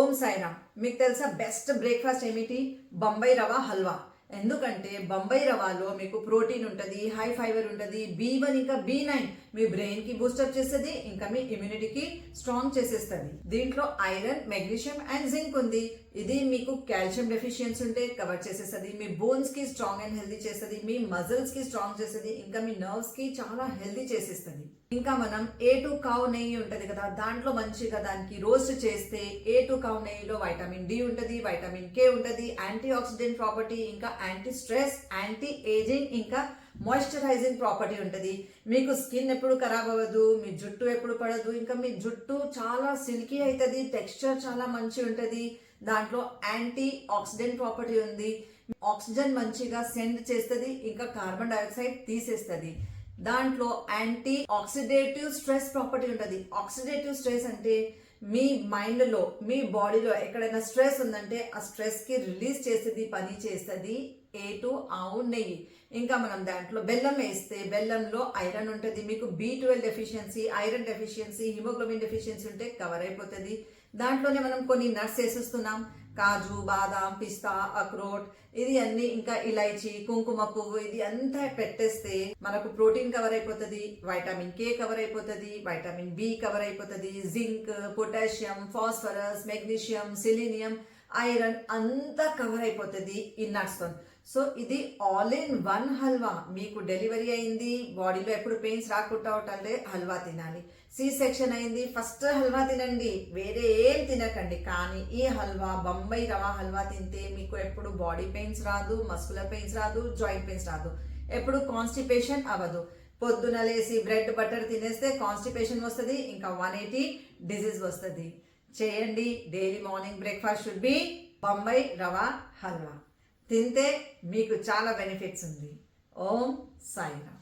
ఓం సాయిరామ్. మీకు తెలుసా best breakfast ఏమిటి? బొంబాయి రవ హల్వా. ఎందుకంటే బొంబాయి రవాలో మీకు ప్రోటీన్ ఉంటుంది హై ఫైబర్ ఉంటుంది బి వన్ ఇంకా బి నైన్ మీ బ్రెయిన్కి బూస్టప్ చేస్తుంది ఇంకా మీ ఇమ్యూనిటీకి స్ట్రాంగ్ చేసేస్తుంది. దీంట్లో ఐరన్ మెగ్నీషియం అండ్ జింక్ ఉంది. ఇది మీకు కాల్షియం డెఫిషియన్సీ ఉంటే కవర్ చేసేస్తుంది మీ బోన్స్కి స్ట్రాంగ్ అండ్ హెల్దీ చేస్తుంది మీ మజిల్స్కి స్ట్రాంగ్ చేస్తుంది ఇంకా మీ నర్వ్స్కి చాలా హెల్దీ చేసేస్తుంది. ఇంకా మనం ఏ టు కావు నెయ్యి ఉంటుంది కదా దాంట్లో మంచిగా దానికి రోస్ట్ చేస్తే ఏ టు కావు నెయ్యిలో వైటమిన్ డి ఉంటుంది వైటమిన్ కే ఉంటుంది యాంటీ ఆక్సిడెంట్ ప్రాపర్టీ ఇంకా యాంటీ స్ట్రెస్ యాంటీ ఏజింగ్ ఇంకా మాయిశ్చరైజింగ్ ప్రాపర్టీ ఉంటుంది. మీకు స్కిన్ ఎప్పుడు ఖరాబ్ అవ్వదు మీ జుట్టు ఎప్పుడు పడదు ఇంకా మీ జుట్టు చాలా సిల్కీ అవుతుంది టెక్స్చర్ చాలా మంచి ఉంటుంది. దాంట్లో యాంటీ ఆక్సిడెంట్ ప్రాపర్టీ ఉంది. ఆక్సిజన్ మంచిగా సెండ్ చేస్తుంది ఇంకా కార్బన్ డైఆక్సైడ్ తీసేస్తుంది. దాంట్లో యాంటీ ఆక్సిడేటివ్ స్ట్రెస్ ప్రాపర్టీ ఉంటుంది. ఆక్సిడేటివ్ స్ట్రెస్ అంటే మీ మైండ్లో మీ బాడీలో ఎక్కడైనా స్ట్రెస్ ఉందంటే ఆ స్ట్రెస్కి రిలీజ్ చేసేది పని చేస్తుంది ఏ టు ఆవు నెయ్యి. ఇంకా మనం దాంట్లో బెల్లం వేస్తే బెల్లంలో ఐరన్ ఉంటుంది. మీకు B twelve deficiency iron deficiency haemoglobin deficiency ఉంటే కవర్ అయిపోతుంది. దాంట్లోనే మనం కొన్ని నట్స్ వేసేస్తున్నాం. కాజు బాదాం పిస్తా అక్రోట్ ఇది అన్ని ఇంకా ఇలైచి కుంకుమ పువ్వు ఇది అంతా పెట్టేస్తే మనకు ప్రోటీన్ కవర్ అయిపోతుంది వైటమిన్ కే కవర్ అయిపోతుంది వైటమిన్ బి కవర్ అయిపోతుంది zinc potassium phosphorus magnesium selenium iron అంతా కవర్ అయిపోతుంది ఈ nuts సో ఇది ఆల్ ఇన్ వన్ హల్వా మీకు డెలివరీ అయింది బాడీలో ఎప్పుడు పెయిన్స్ రాకుండా ఉంటే హల్వా తినాలి. సి సెక్షన్ అయింది ఫస్ట్ హల్వా తినండి వేరే ఏం తినకండి. కానీ ఈ హల్వా బొంబాయి రవా హల్వా తింటే మీకు ఎప్పుడు బాడీ పెయిన్స్ రాదు మస్కులర్ పెయిన్స్ రాదు జాయింట్ పెయిన్స్ రాదు. ఎప్పుడు కాన్స్టిపేషన్ అవ్వదు. పొద్దున లేసి బ్రెడ్ బటర్ తినేస్తే కాన్స్టిపేషన్ వస్తుంది ఇంకా వన్ ఎయిటీ డిజీజ్ వస్తుంది. చేయండి daily morning breakfast should be Bombay rava halwa తింటే మీకు చాలా బెనిఫిట్స్ ఉంది. ఓం సాయిరామ్.